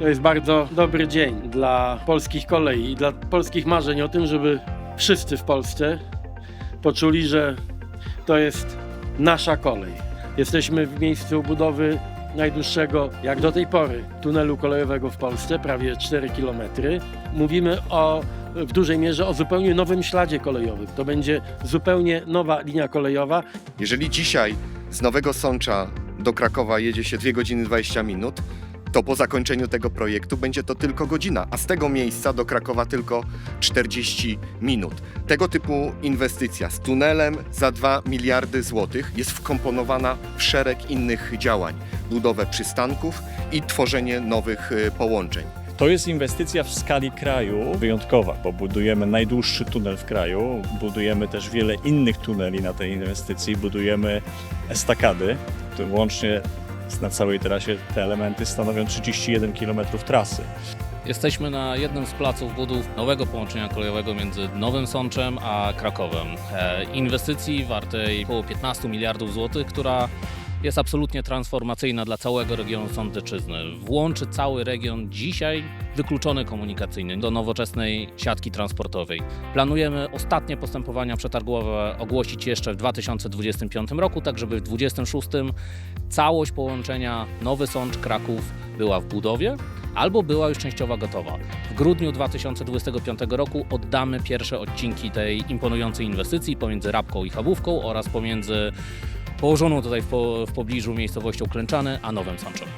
To jest bardzo dobry dzień dla polskich kolei i dla polskich marzeń o tym, żeby wszyscy w Polsce poczuli, że to jest nasza kolej. Jesteśmy w miejscu budowy najdłuższego, jak do tej pory, tunelu kolejowego w Polsce, prawie 4 km. Mówimy o, w dużej mierze o zupełnie nowym śladzie kolejowym. To będzie zupełnie nowa linia kolejowa, Jeżeli dzisiaj z Nowego Sącza do Krakowa jedzie się 2 godziny 20 minut, to po zakończeniu tego projektu będzie to tylko godzina, a z tego miejsca do Krakowa tylko 40 minut. Tego typu inwestycja z tunelem za 2 miliardy złotych jest wkomponowana w szereg innych działań. Budowę przystanków i tworzenie nowych y, połączeń. To jest inwestycja w skali kraju wyjątkowa, bo budujemy najdłuższy tunel w kraju, budujemy też wiele innych tuneli na tej inwestycji, budujemy estakady, łącznie na całej trasie te elementy stanowią 31 km trasy. Jesteśmy na jednym z placów budów nowego połączenia kolejowego między Nowym Sączem a Krakowem. E, Inwestycji wartej około 15 miliardów złotych, która jest absolutnie transformacyjna dla całego regionu Sądeczyzny. Włączy cały region dzisiaj wykluczony komunikacyjnie do nowoczesnej siatki transportowej. Planujemy ostatnie postępowania przetargowe ogłosić jeszcze w 2025 roku, tak żeby w 2026 całość połączenia Nowy Sącz Kraków była w budowie albo była już częściowo gotowa. W grudniu 2025 roku oddamy pierwsze odcinki tej imponującej inwestycji pomiędzy Rabką i Chabówką oraz pomiędzy położoną tutaj w, po, w pobliżu miejscowością Klęczany a Nowym Sączem.